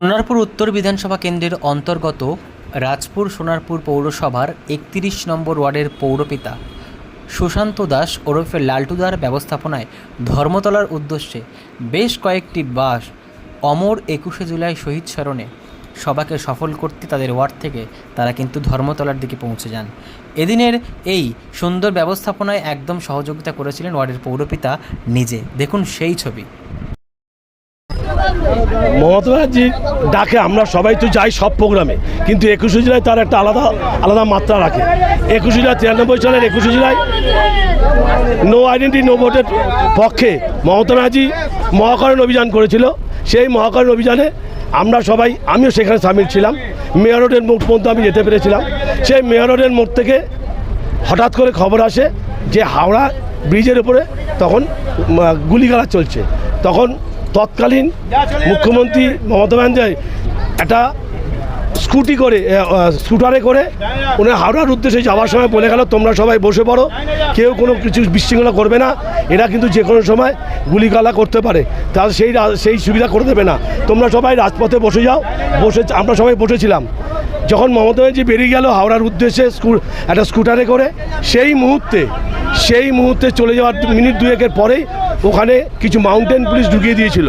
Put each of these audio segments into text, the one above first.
সোনারপুর উত্তর বিধানসভা কেন্দ্রের অন্তর্গত রাজপুর সোনারপুর পৌরসভার একত্রিশ নম্বর ওয়ার্ডের পৌরপিতা সুশান্ত দাস ওরফে লালটুদার ব্যবস্থাপনায় ধর্মতলার উদ্দেশ্যে বেশ কয়েকটি বাস অমর একুশে জুলাই শহীদ স্মরণে সভাকে সফল করতে তাদের ওয়ার্ড থেকে তারা কিন্তু ধর্মতলার দিকে পৌঁছে যান। এদিনের এই সুন্দর ব্যবস্থাপনায় একদম সহযোগিতা করেছিলেন ওয়ার্ডের পৌরপিতা নিজে। দেখুন সেই ছবি। মমতা ডাকে, আমরা সবাই তো যাই সব প্রোগ্রামে, কিন্তু একুশে জুলাই তার একটা আলাদা আলাদা মাত্রা রাখে। একুশে জুলাই তিরানব্বই সালের একুশে জুলাই নো আইডেন্টি নো ভোটের পক্ষে মমতা ব্যানার্জি মহাকরণ অভিযান করেছিল। সেই মহাকরণ অভিযানে আমরা সবাই, আমিও সেখানে সামিল ছিলাম। মেয়র রোডের পর্যন্ত আমি যেতে পেরেছিলাম। সেই মেয়র রোডের মোড় থেকে হঠাৎ করে খবর আসে যে হাওড়া ব্রিজের উপরে তখন গুলিগালা চলছে। তখন তৎকালীন মুখ্যমন্ত্রী মমতা ব্যানার্জি একটা স্কুটি করে স্কুটারে করে উনি হাওড়ার উদ্দেশ্যে যাওয়ার সময় বলে গেল, তোমরা সবাই বসে পড়ো, কেউ কোনো কিছু বিশৃঙ্খলা করবে না, এরা কিন্তু যে কোনো সময় গুলিগালা করতে পারে তার সেই সেই সুবিধা করে দেবে না, তোমরা সবাই রাজপথে বসে যাও, বসে, আমরা সবাই বসেছিলাম। যখন মমতা ব্যানার্জি বেরিয়ে গেল হাওড়ার উদ্দেশ্যে স্কু একটা স্কুটারে করে, সেই মুহূর্তে সেই মুহূর্তে চলে যাওয়ার মিনিট দুয়েকের পরে ওখানে কিছু মাউন্টেন পুলিশ ঢুকিয়ে দিয়েছিল।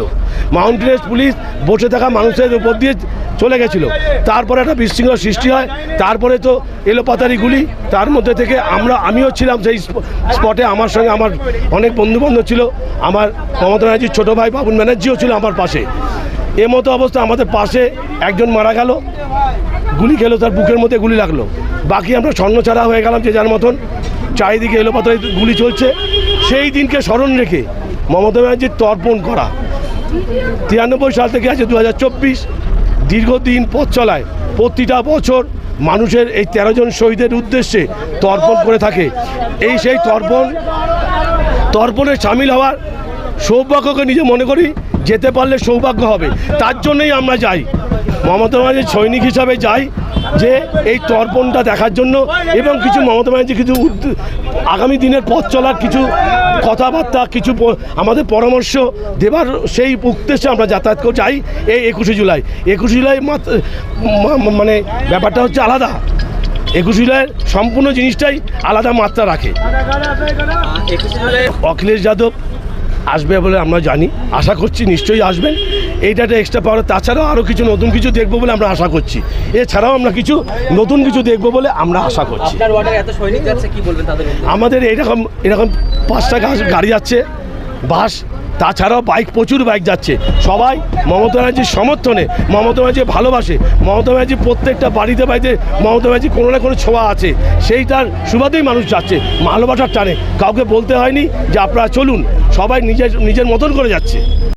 মাউন্টেন পুলিশ বসে থাকা মানুষের উপর দিয়ে চলে গেছিল। তারপরে একটা বিশৃঙ্খলা সৃষ্টি হয়। তারপরে তো এলোপাতারি গুলি। তার মধ্যে থেকে আমরা, আমিও ছিলাম সেই স্পটে। আমার সঙ্গে আমার অনেক বন্ধুবান্ধব ছিল। আমার মমতা ব্যানার্জির ছোটো ভাই বাবুল ব্যানার্জিও ছিল আমার পাশে। এ মতো অবস্থা আমাদের পাশে একজন মারা গেল। গুলি খেলো, তার বুকের মধ্যে গুলি লাগল। বাকি আমরা স্বর্ণছাড়া হয়ে গেলাম যে যার মতন। চারিদিকে এলোপাতায় গুলি চলছে। সেই দিনকে স্মরণ রেখে মমতা ব্যানার্জির তর্পণ করা। তিরানব্বই সাল থেকে আছে দু হাজার চব্বিশ। দীর্ঘদিন পথ চলায় প্রতিটা বছর মানুষের এই তেরো জন শহীদের উদ্দেশ্যে তর্পণ করে থাকে। এই সেই তর্পণ, তর্পণে সামিল হওয়ার সৌভাগ্যকে নিজে মনে করি যেতে পারলে সৌভাগ্য হবে। তার জন্যই আমরা যাই। মমতা ব্যানার্জির সৈনিক হিসাবে যাই যে এই তর্পণটা দেখার জন্য এবং কিছু মমতা ব্যানার্জি কিছু আগামী দিনের পথ চলার কিছু কথাবার্তা কিছু আমাদের পরামর্শ দেবার সেই উদ্দেশ্যে আমরা যাতায়াত করে যাই এই একুশে জুলাই। একুশে জুলাই মানে ব্যাপারটা হচ্ছে আলাদা। একুশে জুলাইয়ের সম্পূর্ণ জিনিসটাই আলাদা মাত্রা রাখে। অখিলেশ যাদব আসবে বলে আমরা জানি। আশা করছি নিশ্চয়ই আসবেন। এইটা একটা এক্সট্রা পাওয়ার তাছাড়াও আরও কিছু নতুন কিছু দেখব বলে আমরা আশা করছি। এছাড়াও আমরা কিছু নতুন কিছু দেখব বলে আমরা আশা করছি। আমাদের এরকম এরকম পাঁচটা গাড়ি যাচ্ছে বাস তাছাড়াও বাইক প্রচুর বাইক যাচ্ছে। সবাই মমতা ব্যানার্জির সমর্থনে মমতা ব্যানার্জি ভালোবাসে। মমতা ব্যানার্জি প্রত্যেকটা বাড়িতে বাড়িতে মমতা ব্যানার্জি কোনো না কোনো ছোঁয়া আছে। সেইটার সুবাদেই মানুষ যাচ্ছে ভালোবাসার টানে। কাউকে বলতে হয়নি যে আপনারা চলুন। সবাই নিজের নিজের মতন করে যাচ্ছে।